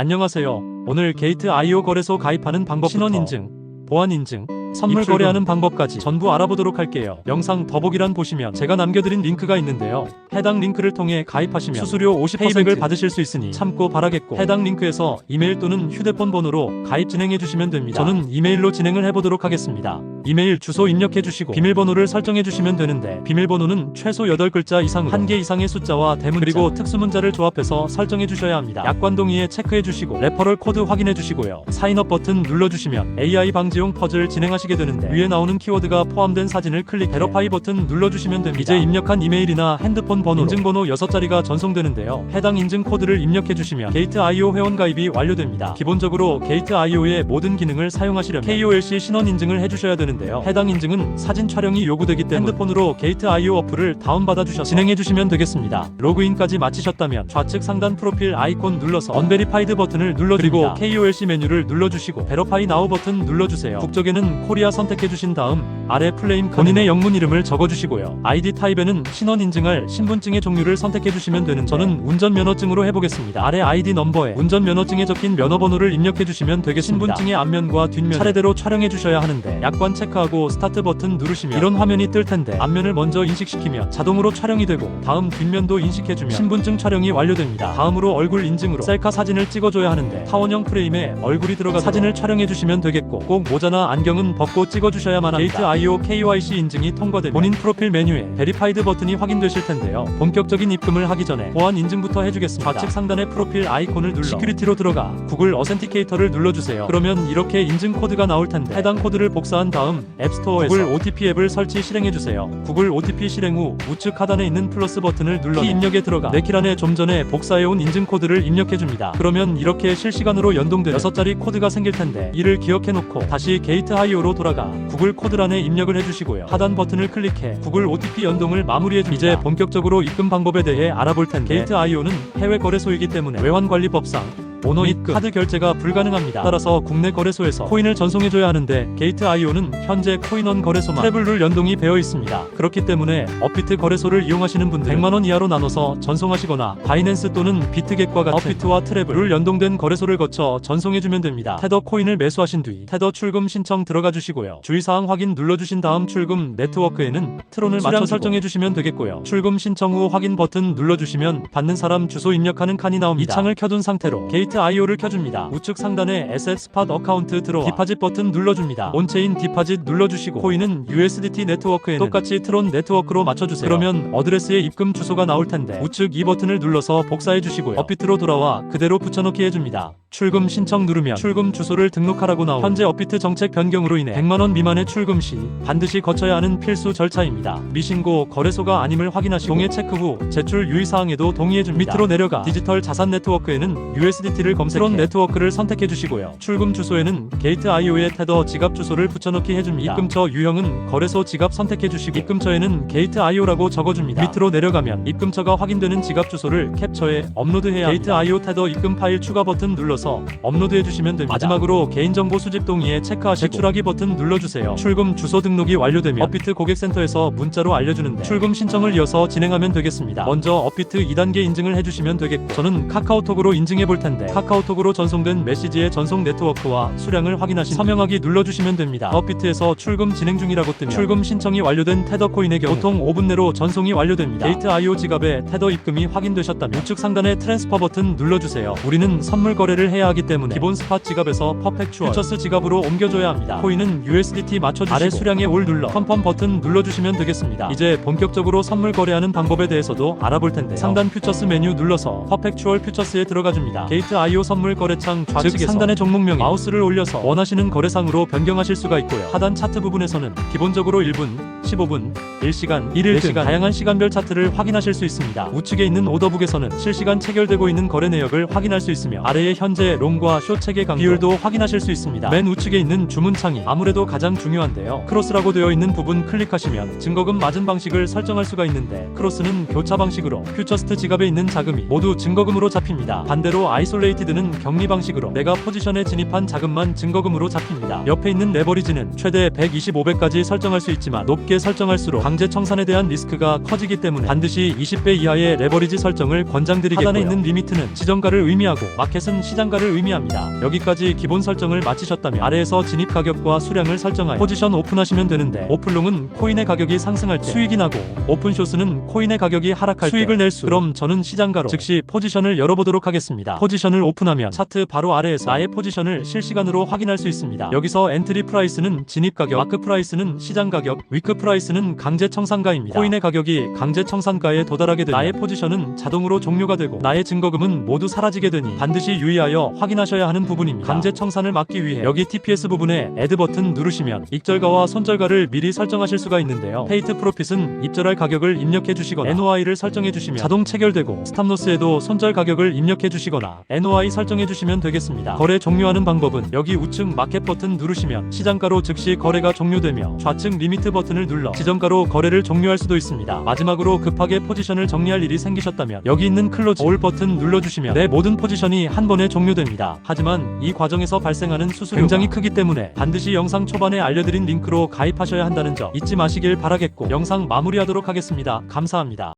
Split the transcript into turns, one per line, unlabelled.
안녕하세요. 오늘 게이트 IO 거래소 가입하는 방법 신원 인증, 보안 인증, 선물
입출금.
거래하는 방법까지 전부 알아보도록 할게요. 영상 더보기란 보시면 제가 남겨드린 링크가 있는데요. 해당 링크를 통해 가입하시면 수수료 50%를
페이백을
받으실 수 있으니 참고 바라겠고 해당 링크에서 이메일 또는 휴대폰 번호로 가입 진행해 주시면 됩니다. 저는 이메일로 진행을 해보도록 하겠습니다. 이메일 주소 입력해 주시고 비밀번호를 설정해 주시면 되는데 비밀번호는 최소 8글자 이상으로 한개 이상의 숫자와 대문자 그리고 특수문자를 조합해서 설정해 주셔야 합니다. 약관 동의에 체크해 주시고 레퍼럴 코드 확인해 주시고요. 사인업 버튼 눌러 주시면 AI 방지용 퍼즐 진행하시게 되는데 위에 나오는 키워드가 포함된 사진을 클릭 베러파이 버튼 눌러 주시면 됩니다. 이제 입력한 이메일이나 핸드폰 번호 인증번호 6자리가 전송되는데요. 해당 인증 코드를 입력해 주시면 게이트 IO 회원 가입이 완료됩니다. 기본적으로 게이트 IO의 모든 기능을 사용하시려면 KOLC 신원 인증을 해 주셔야 되는 데요. 해당 인증은 사진 촬영이 요구되기 때문에 핸드폰으로 게이트 IO 어플을 다운받아 주셔서 진행해 주시면 되겠습니다. 로그인까지 마치셨다면 좌측 상단 프로필 아이콘 눌러서 언베리파이드 버튼을 눌러 그리고 KOLC 메뉴를 눌러 주시고 베러파이 나우 버튼 눌러 주세요. 국적에는 코리아 선택해 주신 다음 아래 플레임 본인의 영문 이름을 적어 주시고요. 아이디 타입에는 신원 인증할 신분증의 종류를 선택해 주시면 되는 저는 운전면허증으로 해보겠습니다. 아래 아이디 넘버에 운전면허증에 적힌 면허번호를 입력해 주시면 되겠습니다. 신분증의 앞면과 뒷면 차례대로 촬영해 주셔야 하는데 약관 체크하고 스타트 버튼 누르시면 이런 화면이 뜰 텐데 앞면을 먼저 인식시키면 자동으로 촬영이 되고 다음 뒷면도 인식해주면 신분증 촬영이 완료됩니다. 다음으로 얼굴 인증으로 셀카 사진을 찍어줘야 하는데 타원형 프레임에 얼굴이 들어가 사진을 촬영해 주시면 되겠고 꼭 모자나 안경은 벗고 찍어주셔야만 합니다. 게이트 IO KYC 인증이 통과되면 본인 프로필 메뉴에 베리파이드 버튼이 확인되실 텐데요. 본격적인 입금을 하기 전에 보안 인증부터 해주겠습니다. 좌측 상단의 프로필 아이콘을 눌러 시큐리티로 들어가 구글 어센티케이터를 눌러주세요. 그러면 이렇게 인증 코드가 나올 텐데 해당 코드를 복사한 다음 앱스토어에서 구글 OTP 앱을 설치 실행해 주세요. 구글 OTP 실행 후 우측 하단에 있는 플러스 버튼을 눌러 키 입력에 들어가 네키란에 좀 전에 복사해온 인증 코드를 입력해 줍니다. 그러면 이렇게 실시간으로 연동된 6자리 코드가 생길 텐데 이를 기억해 놓고 다시 게이트 하이오로 돌아가 구글 코드란에 입력을 해 주시고요. 하단 버튼을 클릭해 구글 OTP 연동을 마무리해 줍니다. 이제 본격적으로 입금 방법에 대해 알아볼 텐데 게이트 아이오는 해외 거래소이기 때문에 외환 관리법상 오너 입금 카드 결제가 불가능합니다. 따라서 국내 거래소에서 코인을 전송해줘야 하는데 게이트 IO는 현재 코인원 거래소만 트래블룰 연동이 되어 있습니다. 그렇기 때문에 업비트 거래소를 이용하시는 분들 100만 원 이하로 나눠서 전송하시거나 바이낸스 또는 비트겟과 같은 업비트와 트래블룰 연동된 거래소를 거쳐 전송해주면 됩니다. 테더 코인을 매수하신 뒤 테더 출금 신청 들어가 주시고요. 주의사항 확인 눌러주신 다음 출금 네트워크에는 트론을 맞춰 설정해 주시면 되겠고요. 출금 신청 후 확인 버튼 눌러주시면 받는 사람 주소 입력하는 칸이 나옵니다. 이 창을 켜둔 상태로 게이트 IO를 켜줍니다. 우측 상단에 에셋 스팟 어카운트 들어와 디파짓 버튼 눌러줍니다. 온체인 디파짓 눌러주시고 코인은 USDT 네트워크에는 똑같이 트론 네트워크로 맞춰주세요. 그러면 어드레스에 입금 주소가 나올 텐데 우측 이 버튼을 눌러서 복사해 주시고요. 업비트로 돌아와 그대로 붙여넣기 해줍니다. 출금 신청 누르면 출금 주소를 등록하라고 나오 현재 업비트 정책 변경으로 인해 100만원 미만의 출금 시 반드시 거쳐야 하는 필수 절차입니다. 미신고 거래소가 아님을 확인하시고 동의 체크 후 제출 유의사항에도 동의해줍니다. 밑으로 내려가 디지털 자산 네트워크에는 USDT를 검색 트론 네트워크를 선택해 주시고요. 출금 주소에는 게이트 IO의 테더 지갑 주소를 붙여넣기 해줍니다. 입금처 유형은 거래소 지갑 선택해 주시고 입금처에는 게이트 IO라고 적어줍니다. 밑으로 내려가면 입금처가 확인되는 지갑 주소를 캡처해 업로드해야. 게이트 IO 테더 입금 파일 추가 버튼 눌러서 업로드해 주시면 됩니다. 마지막으로 개인정보 수집 동의에 체크하시고 제출하기 버튼 눌러주세요. 출금 주소 등록이 완료되면 업비트 고객센터에서 문자로 알려주는데 출금 신청을 이어서 진행하면 되겠습니다. 먼저 업비트 2단계 인증을 해주시면 되겠고 저는 카카오톡으로 인증해 볼 텐데 카카오톡으로 전송된 메시지의 전송 네트워크와 수량을 확인하신 서명하기 눌러주시면 됩니다. 업비트에서 출금 진행 중이라고 뜨면 출금 신청이 완료된 테더 코인의 경우 보통 5분 내로 전송이 완료됩니다. 게이트 IO 지갑에 테더 입금이 확인되셨다면 우측 상단의 트랜스퍼 버튼 눌러주세요. 우리는 선물 거래를 해야 하기 때문에 기본 스팟 지갑에서 퍼펙추얼 퓨처스 지갑으로 옮겨줘야 합니다. 코인은 USDT 맞춰주시고 아래 수량에 올 눌러 컨펌 버튼 눌러주시면 되겠습니다. 이제 본격적으로 선물 거래하는 방법에 대해서도 알아볼 텐데 상단 퓨처스 메뉴 눌러서 퍼펙추얼 퓨처스에 들어가 줍니다. 게이트 IO 선물 거래창 좌측 상단의 종목명에 마우스를 올려서 원하시는 거래상으로 변경하실 수가 있고요. 하단 차트 부분에서는 기본적으로 1분, 15분, 1시간, 1일 등 다양한 시간별 차트를 확인하실 수 있습니다. 우측에 있는 오더북에서는 실시간 체결되고 있는 거래 내역을 확인할 수 있으며 아래에 현재 롱과 숏 체계 강도 비율도 확인하실 수 있습니다. 맨 우측에 있는 주문창이 아무래도 가장 중요한데요. 크로스라고 되어 있는 부분 클릭하시면 증거금 맞은 방식을 설정할 수가 있는데 크로스는 교차 방식으로 퓨처스트 지갑에 있는 자금이 모두 증거금으로 잡힙니다. 반대로 아이솔레이티드는 격리 방식으로 내가 포지션에 진입한 자금만 증거금으로 잡힙니다. 옆에 있는 레버리지는 최대 125배까지 설정할 수 있지만 높게 설정할수록 강제 청산에 대한 리스크가 커지기 때문에 반드시 20배 이하의 레버리지 설정을 권장드리겠고요. 하단에 있는 리미트는 지정가를 의미하고 마켓은 시장 시장가를 의미합니다. 여기까지 기본 설정을 마치셨다면 아래에서 진입 가격과 수량을 설정하여 포지션 오픈하시면 되는데 오픈롱은 코인의 가격이 상승할 때 수익이 나고 오픈쇼스는 코인의 가격이 하락할 때 수익을 낼 수. 그럼 저는 시장가로 즉시 포지션을 열어보도록 하겠습니다. 포지션을 오픈하면 차트 바로 아래에서 나의 포지션을 실시간으로 확인할 수 있습니다. 여기서 엔트리 프라이스는 진입 가격, 마크 프라이스는 시장 가격, 위크 프라이스는 강제 청산가입니다. 코인의 가격이 강제 청산가에 도달하게 되면 나의 포지션은 자동으로 종료가 되고 나의 증거금은 모두 사라지게 되니 반드시 유의하여 확인하셔야 하는 부분입니다. 강제 청산을 막기 위해 여기 TPS 부분에 애드 버튼 누르시면 익절가와 손절가를 미리 설정하실 수가 있는데요. 페이트 프로핏은 입절할 가격을 입력해 주시거나 NOI를 설정해 주시면 자동 체결되고 스탑로스에도 손절 가격을 입력해 주시거나 NOI 설정해 주시면 되겠습니다. 거래 종료하는 방법은 여기 우측 마켓 버튼 누르시면 시장가로 즉시 거래가 종료되며 좌측 리미트 버튼을 눌러 지정가로 거래를 종료할 수도 있습니다. 마지막으로 급하게 포지션을 정리할 일이 생기셨다면 여기 있는 클로즈 올 버튼 눌러주시면 내 모든 포지션이 한 번에 종료됩니다. 하지만 이 과정에서 발생하는 수수료가 굉장히 크기 때문에 반드시 영상 초반에 알려드린 링크로 가입하셔야 한다는 점 잊지 마시길 바라겠고 영상 마무리하도록 하겠습니다. 감사합니다.